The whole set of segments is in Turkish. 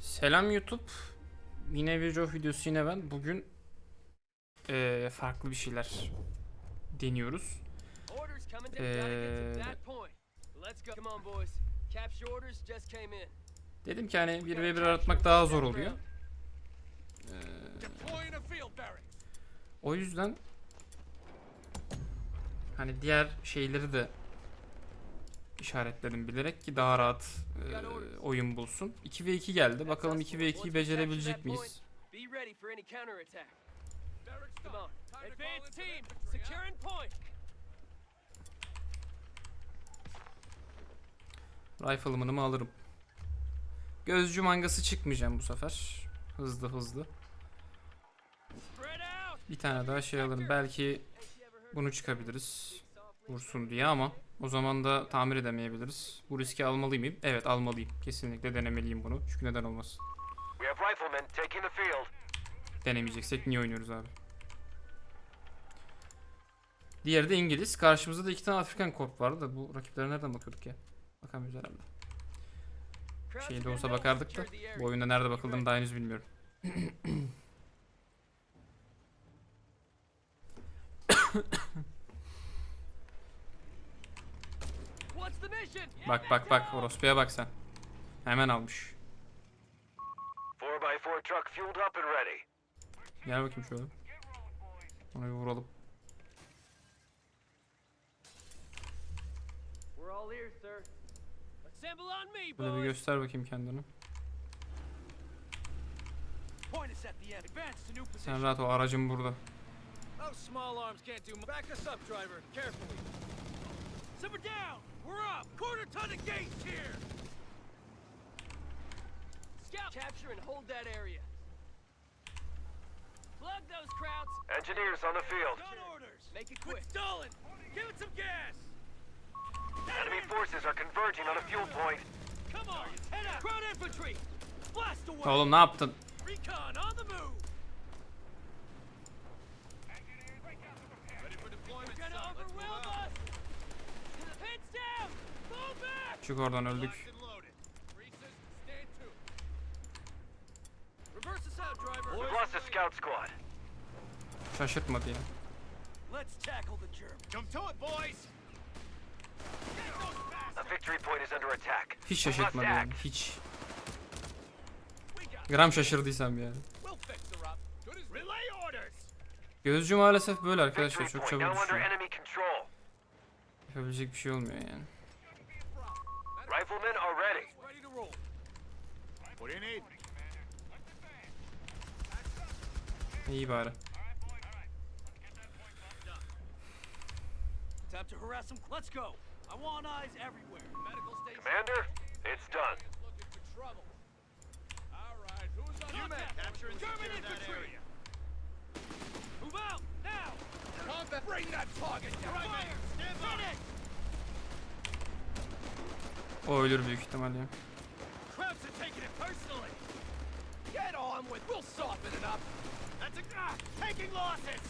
Selam YouTube. Yine bir Joe videosu yine ben. Bugün eee, farklı bir şeyler deniyoruz. İn. Dedim ki hani 1v1 aratmak daha zor oluyor. Barracks. O yüzden hani diğer şeyleri de işaretledim bilerek ki daha rahat eee, oyun bulsun. 2v2 geldi. Bakalım 2v2'yi becerebilecek miyiz? Be ready for any counterattack. Come on. Advance team, securing point. Rifle'ımını mı alırım? Gözcü mangası çıkmayacağım bu sefer. Hızlı hızlı. Bir tane daha şey alırım. Belki bunu çıkabiliriz. Vursun diye ama o zaman da tamir edemeyebiliriz. Bu riski almalı mıyım? Evet almalıyım. Kesinlikle denemeliyim bunu. Çünkü neden olmasın? Denemeyeceksek niye oynuyoruz abi? Diğeri de İngiliz. Karşımızda da iki tane Afrikan korp vardı da bu rakiplere nereden bakıyorduk ya? Bakamıyoruz herhalde. Şeyde olsa bakardık da bu oyunda nerede bakıldığını daha henüz bilmiyorum. Bak bak bak orospuya bak sen. Hemen almış. 4x4 truck fueled up and ready. Gel bakayım şöyle. Onu bir vuralım. Böyle bir göster bakayım kendini. Sen rahat ol aracım burada. Those small arms can't do. Back us up, driver. Carefully. Simmer down. We're up. Quarter ton engaged here. Scout. Capture and hold that area. Plug those crowds. Engineers on the field. Gun orders. Make it Quit quick. stalling. Give it some gas. Enemy forces are converging on a fuel point. Come on. Head up. Crowd infantry. Blast away. Oğlum ne yaptın? Recon on the move. Ready for deployment. You're gonna son. Let's move overwhelm a scout squad. Şaşırtmadı ya. Let's tackle the German. Come to it, boys. A victory point is under attack. Hiç şaşırtmadı yani. Hiç. Gram şaşırdıysam yani. Gözcü maalesef böyle arkadaşlar. Çok çabuk düşüyor. Yapabilecek bir şey olmuyor yani. Riflemen are ready. Ready to roll. What do you need? İyi bari. Time to harass them. Let's go. I want eyes everywhere. Medical station. Commander, it's done. looking for trouble. All right, who's on man capture and German infantry. Move out now. Combat. Bring that target down. Right, man. Stand by. O ölür büyük ihtimalle. Personally. Get on with. We'll soften it up. That's a ah, taking losses.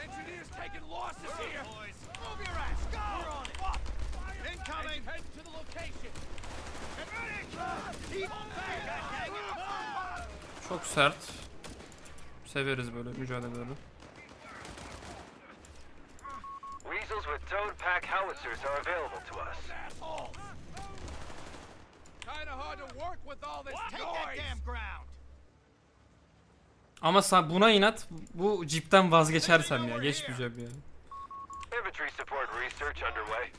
Engineers taking losses here. Boys. Move your ass. Go. We're on it. Up. Incoming. Head to the location. Get ready. Keep on back. Çok sert. Severiz böyle mücadeleleri. Weasels with towed pack howitzers are available to us. Assholes. Kinda hard to work with all this Take that damn ground. Ama sen buna inat bu cipten vazgeçersem ya. Geçmeyeceğim yani.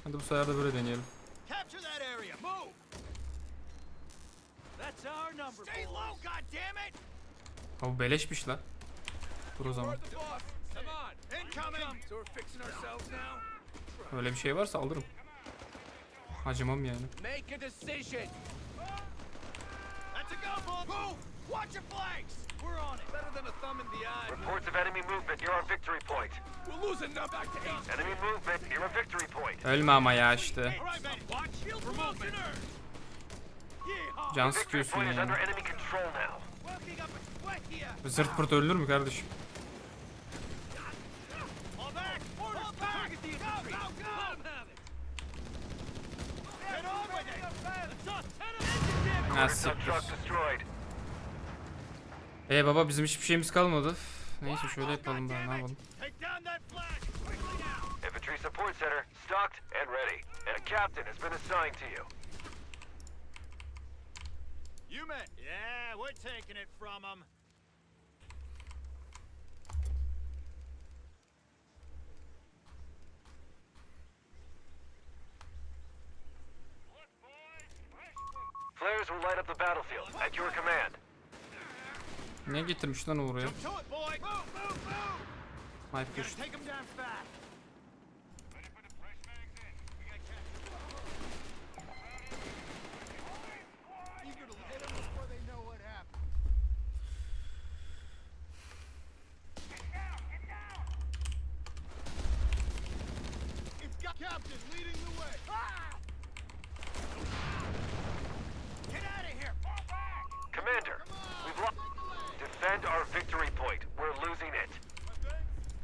Hadi bu sefer de böyle deneyelim. Bu beleşmiş lan. Dur o zaman. Öyle bir şey varsa alırım. Acımam yani. A go, boss. Move. Watch your flanks. We're on it. Better than a thumb in the eye. Reports of enemy movement near our victory point. We're losing now. Back to eight. Enemy movement near a victory point. Ölme ama ya işte. Can sıkıyorsun point is yani. under enemy control now. Working up a sweat here. Zırt pırt ölür mü kardeşim? Fall back. Fall back. Target the infantry. Go, go, go. Let 'em have it. Get on with it. It's us. Ten of them. Headquarters siktir. truck destroyed. E baba bizim hiçbir şeyimiz kalmadı. Neyse şöyle yapalım ben ne yapalım. Take down that flag! Quickly now! Infantry support center stocked and ready. And a captain has been assigned to you. You men! Yeah, we're taking it from them. Flares will light up the battlefield at your command. Ne getirmiş lan oraya? Jump to it, boy! Move, move, move! Defend our victory point. We're losing it.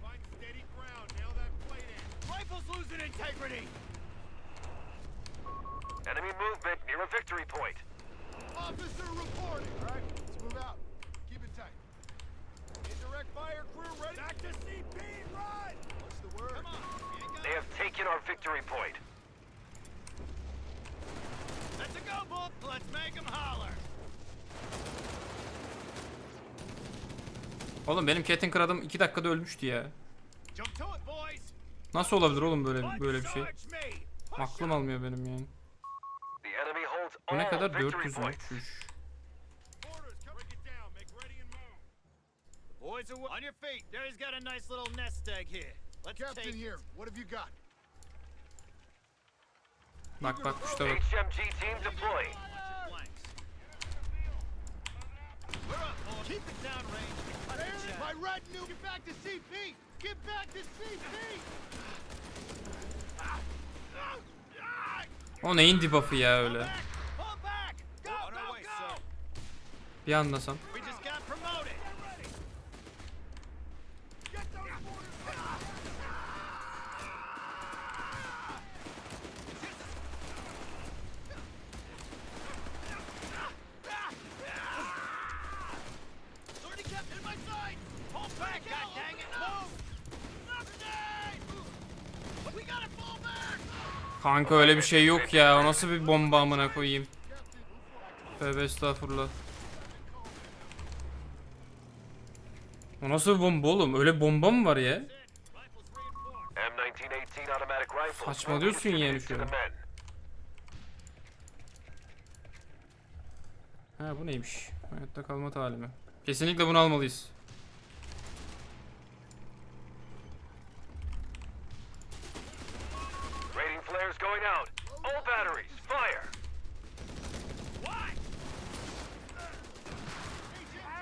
Find steady ground. Nail that plate in. Rifle's losing integrity! Enemy movement near a victory point. Officer reporting. All right, let's move out. Keep it tight. Indirect fire crew ready. Back to CP, run! What's the word? Come on! you ain't got They have taken our victory point. Let's go, bull! Let's make them holler! Oğlum benim Cattinker adam 2 dakikada ölmüştü ya. Nasıl olabilir oğlum böyle böyle bir şey? Aklım almıyor benim yani. Bu ne kadar? victory 400 mü? points. 300. Orders, come break it down. Make ready and move. Boys are on your feet. Derry's got a nice little nest egg here. Let's Captain take here. What have you got? Bak bak kuşta bak. HMG team deploying. flanks. We're up, boys. Keep it. O neyin debuff'ı ya öyle? Back! Pull back! Go, On our go, way, go! Bir anlasam. We just got promoted. Get those mortars. Sortie kept in my sight. Pull back, God dang it! Move! We gotta fall back! Kanka öyle bir şey yok ya. O nasıl bir bomba amına koyayım. Tövbe estağfurullah. O nasıl bir bomba oğlum? Öyle bomba mı var ya? Rifles reinforced. M1918 automatic rifle. Saçmalıyorsun yani şu an. Ha bu neymiş? Hayatta kalma talimi. Kesinlikle bunu almalıyız. Rating flares going out. All batteries, fire.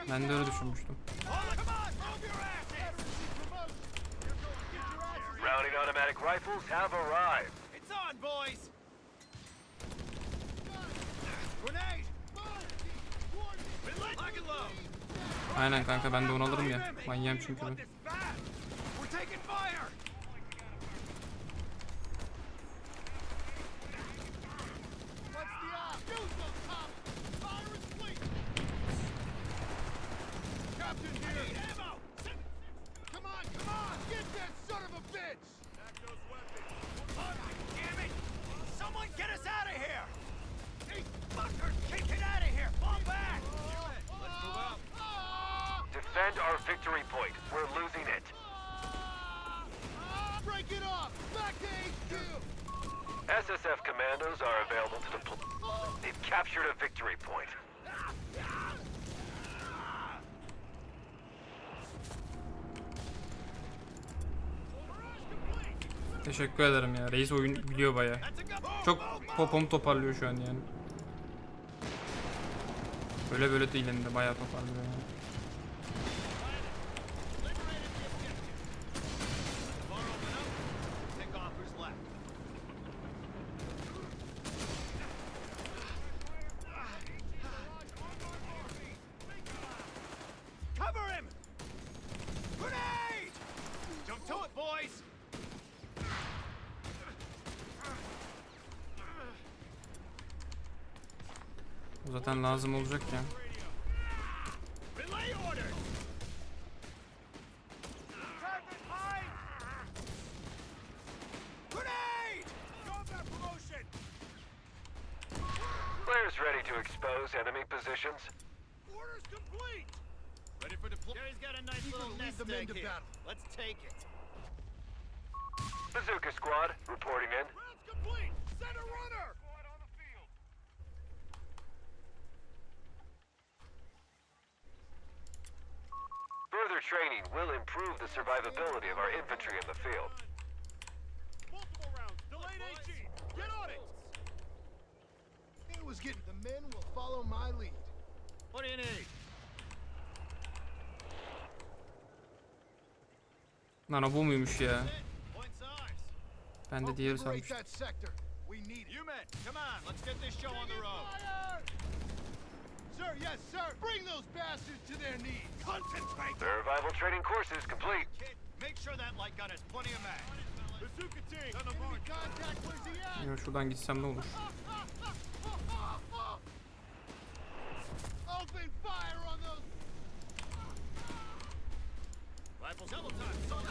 Ben de öyle düşünmüştüm. Oh, come on! Move your asses! Rounding automatic rifles arrived. It's on, boys! Grenade! Lock and load! Aynen kanka ben de onu alırım ya. Manyağım çünkü ben. We're taking fire! What's the odds? Do some, Tom. Fire is fleet. Captain here. Need ammo! Come on, come on. Get that son of a bitch. Back those weapons. Oh, damn it! Someone get us out of here! Hey, fuckers! Kick it out of here! Fall back! Let's move out. Ah! Defend our victory point. We're losing it. Ah! Break it off. Back to HQ. SSF commandos are available to deploy. They've captured a victory point. Teşekkür ederim ya. Reis oyun biliyor baya. Çok popom toparlıyor şu an yani. Öyle böyle değil hem de bayağı toparlıyor yani. Bar open up. Pick offers left. Cover him! Grenade! Jump to it, boys! O zaten lazım olacak ya. Relay orders! Grenade! Combat promotion! Players ready to expose enemy positions. Orders complete! Ready for deployment. Jerry's got a nice Eager little to lead nest them egg into here. battle. Let's take it. Bazooka Squad reporting in. Training will improve the survivability of our infantry in the field. Multiple rounds. Delayed AG. Get on it! It was getting the men will follow my lead. What do you need? Lan o bu muymuş ya? Point size. Ben de diğeri Operate sanmıştım. Yes, sir. Bring those bastards to their knees. Concentrate! Survival training course is complete. Kid, make sure that light gun has plenty of mag. Bazooka team, the Enemy mark. contact. Where's he at? Ya şuradan gitsem ne olur? Open fire on those. Rifles double time, soldiers.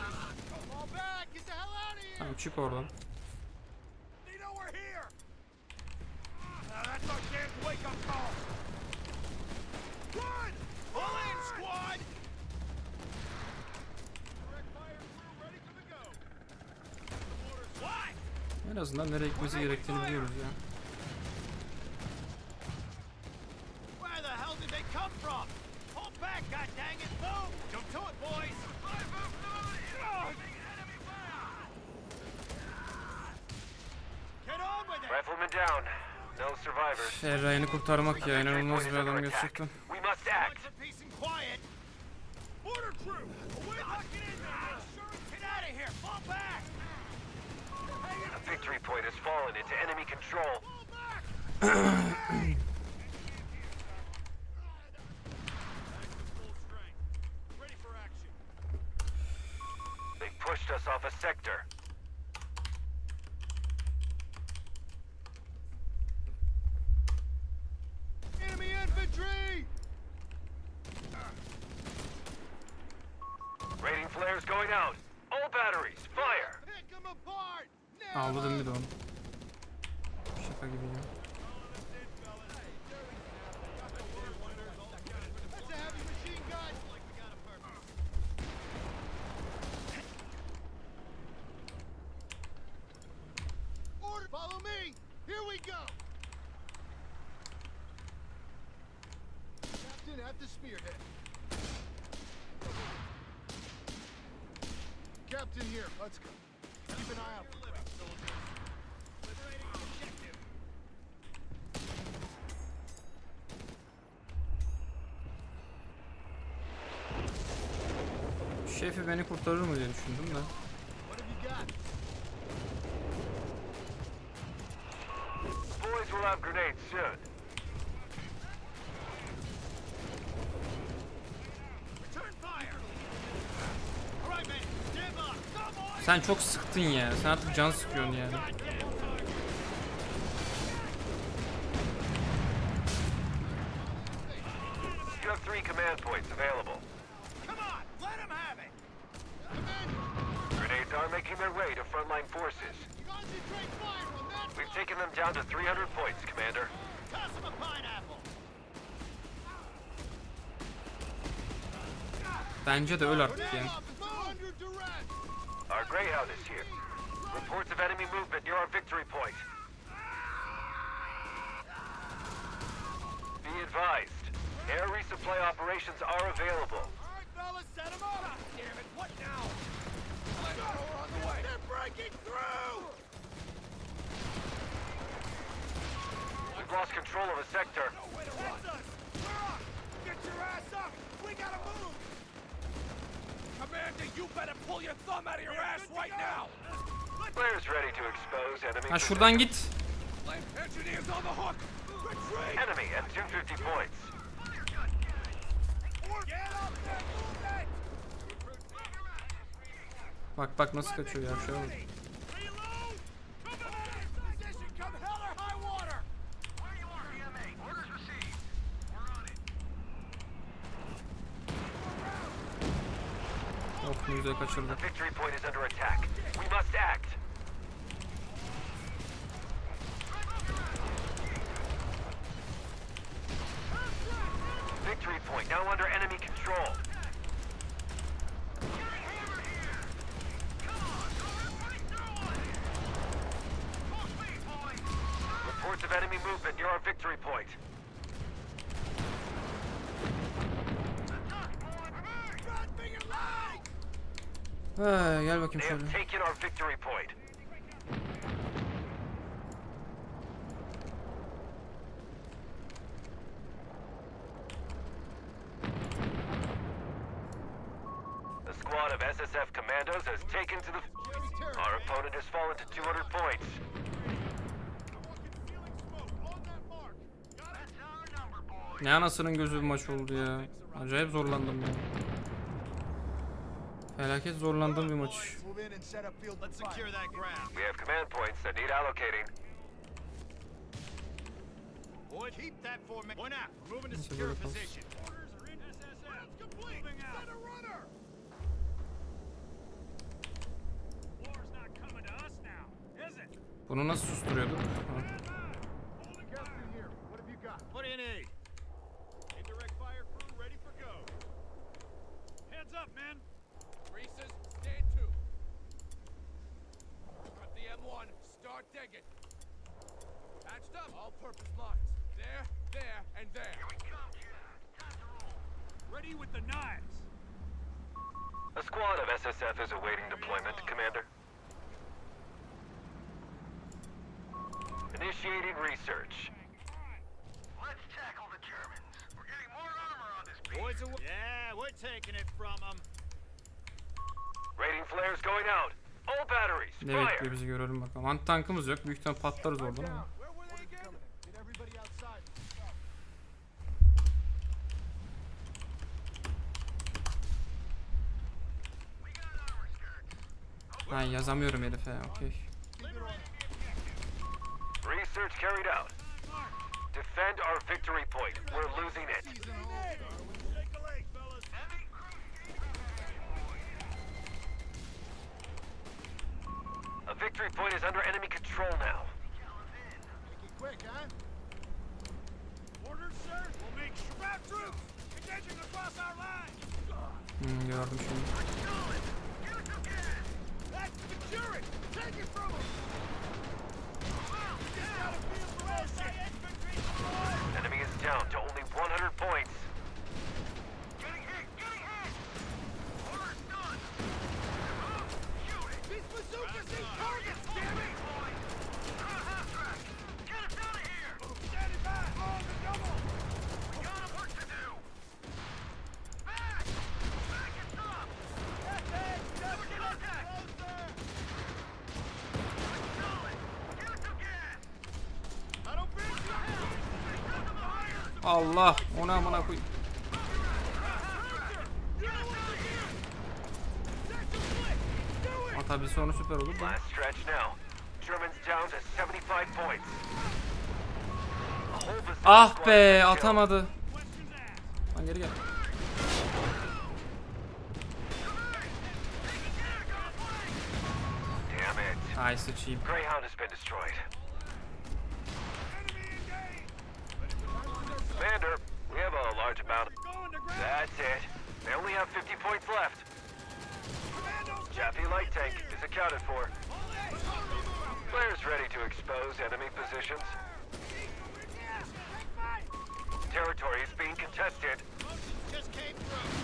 Fall back. Get the hell out of here. Tamam çık oradan. They know we're here. Now that's our damn wake-up call. En azından nereye gitmesi gerektiğini biliyoruz ya. Where the hell did they come from? Hold back, goddammit! Move! Jump to it, boys! Get on with it! Rifleman down. No survivors. Erray'ını kurtarmak ya inanılmaz bir adam gerçekten. We must act. Once in peace and quiet. Border crew, away! Lock it in there! Sure, get out of here! Fall back! A victory point has fallen into enemy control. Fall back! Full strength. Ready for action. They pushed us off a sector. Enemy infantry. Rating flares going out. All batteries, fire! Pick them apart. Now. Avladım bir de onu. Şaka gibi ya. That's a heavy machine gun. Order. Follow me. Here we go. Captain at the spearhead. Captain here. Let's go. Keep an eye out for. Liberating objective. Şefi beni kurtarır mı diye düşündüm de. Boys will have grenades soon. Return fire! All right, men, stand by! Come on! Sen çok sıktın ya. Sen artık can sıkıyorsun yani. Goddamn target! You have three command points available. Come on, let him have it! Commander, Grenades are making their way to frontline forces. concentrate fire on that. We've taken them down to 300 points, Commander. Toss him a pineapple! Bence de öl artık ya. Greyhound is here. Reports of enemy movement near our victory point. Be advised, air resupply operations are available. All right, fellas, set him up! God damn it, what now? Let's go, we're on the way! They're breaking through! We've lost control of a sector. That's us! We're up! Get your ass up! We gotta move! Ha şuradan git. Engineers on the hook! Retreat! Enemy at 250 points. Get up there, movement! Bak bak nasıl kaçıyor ya şu an. Ready! Reload! Come on! Position, come hell or high water! Where you are, EMA. Orders received. Ne güzel kaçırdı. The victory point is under attack. We must act. Victory point now under enemy control. Reports of enemy movement near our victory point. Ha, gel bakayım şöyle. have taken our victory point. The squad of SSF commandos has taken to the... Our opponent has fallen to 200 points. Ne anasının gözü bir maç oldu ya. Acayip zorlandım ya. Felaket zorlandığım bir maç. We have command points that need allocating. Boy, keep that formation. Point out. We're moving to Let's secure a have a look. position. Orders are in SSF. complete. Moving out. Set a runner! War's not coming to us now, is it? Bunu nasıl susturuyorduk? Ha. Captain here. What have you got? What do you need? Indirect fire crew ready for go. Heads up, men. Reese's, stand to. Got the M1. Start digging. Patched up. All-purpose lines. There, there, and there. Here we come, Ready with the knives. A squad of SSF is awaiting deployment, Commander. Initiating research. Let's tackle the Germans. We're getting more armor on this Boys are... Yeah, we're taking it from them. Rating flares going out. All batteries, Ne fire! bekliyor bizi görelim bakalım. Anti tankımız yok. Büyük ihtimal patlarız oradan ama. Ha yazamıyorum herife. Okey. Research carried out. Defend our victory point. We're losing it. Shake a leg, fellas. A victory point is under enemy control now. Make it quick, huh? Orders, sir. We'll make sure. troops. Engaging across our lines. Hmm, gördüm şimdi. Secure it! Take it from for Enemy is down to only 100 points. Allah! Onu amına koy. Atabilse onu süper olur da. Last stretch now. Germans down to 75 points. A whole bazooka Ah be atamadı. Lan geri gel. Ay sıçayım. Greyhound has been destroyed. That's it. They only have 50 points left. Chaffee light tank is accounted for. Players ready to expose enemy positions. Territory is being contested. Just came through.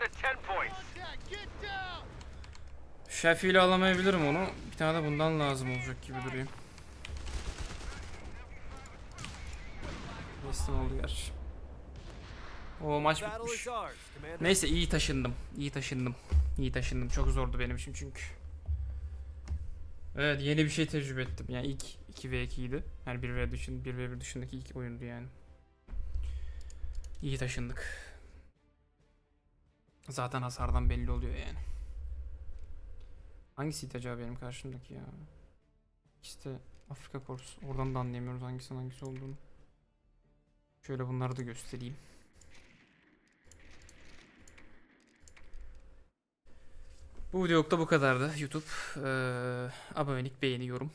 To 10 points. Contact! Get down! Şefi ile alamayabilirim onu. Bir tane de bundan lazım olacak gibi duruyor. Teslim oldu gerçi. O maç bitmiş. Neyse iyi taşındım. İyi taşındım. İyi taşındım. Çok zordu benim için çünkü. Evet yeni bir şey tecrübe ettim. Yani ilk 2v2'ydi. Yani 1v dışın 1v1 dışındaki ilk oyundu yani. İyi taşındık. Zaten hasardan belli oluyor yani. Hangisiydi acaba benim karşımdaki ya? İşte Afrika Korps. Oradan da anlayamıyoruz hangisinin hangisi olduğunu. Şöyle bunları da göstereyim. Bu videoluk bu kadardı. YouTube eee abonelik, beğeni, yorum.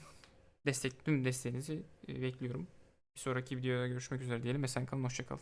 Destek, tüm desteğinizi e, bekliyorum. Bir sonraki videoda görüşmek üzere diyelim. Esen kalın, hoşçakalın.